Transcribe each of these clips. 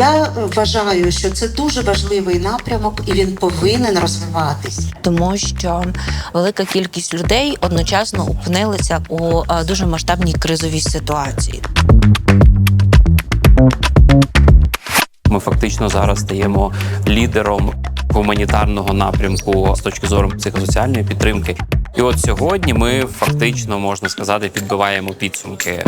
Я вважаю, що це дуже важливий напрямок, і він повинен розвиватись. тому що велика кількість людей одночасно опинилися у е, дуже масштабній кризовій ситуації. Ми фактично зараз стаємо лідером гуманітарного напрямку з точки зору психосоціальної підтримки. І от сьогодні ми фактично можна сказати підбиваємо підсумки.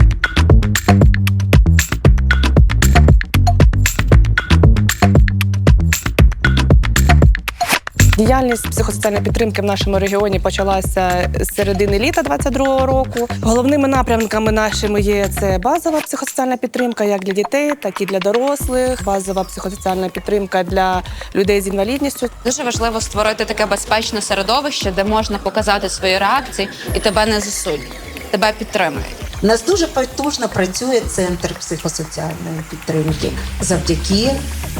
Діяльність психосоціальної підтримки в нашому регіоні почалася з середини літа 22-го року. Головними напрямками нашими є це базова психосоціальна підтримка як для дітей, так і для дорослих. Базова психосоціальна підтримка для людей з інвалідністю. Дуже важливо створити таке безпечне середовище, де можна показати свої реакції і тебе не засудять, тебе підтримують. У нас дуже потужно працює центр психосоціальної підтримки завдяки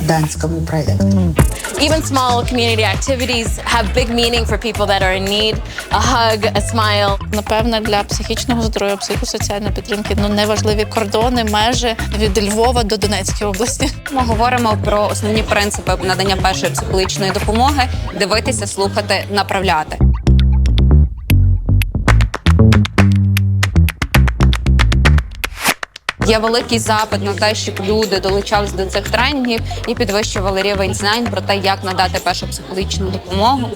данському проєкту. Even small community activities have big meaning for people that are in need. A hug, a smile. Напевне, для психічного здоров'я, психосоціальної підтримки ну неважливі кордони, межі від Львова до Донецької області. Ми говоримо про основні принципи надання першої психологічної допомоги: дивитися, слухати, направляти. Є великий запит на те, щоб люди долучались до цих тренінгів і підвищували рівень знань про те, як надати першу психологічну допомогу.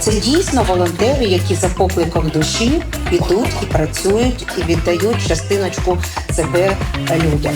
Це дійсно волонтери, які за покликом душі ідуть і працюють, і віддають частиночку себе людям.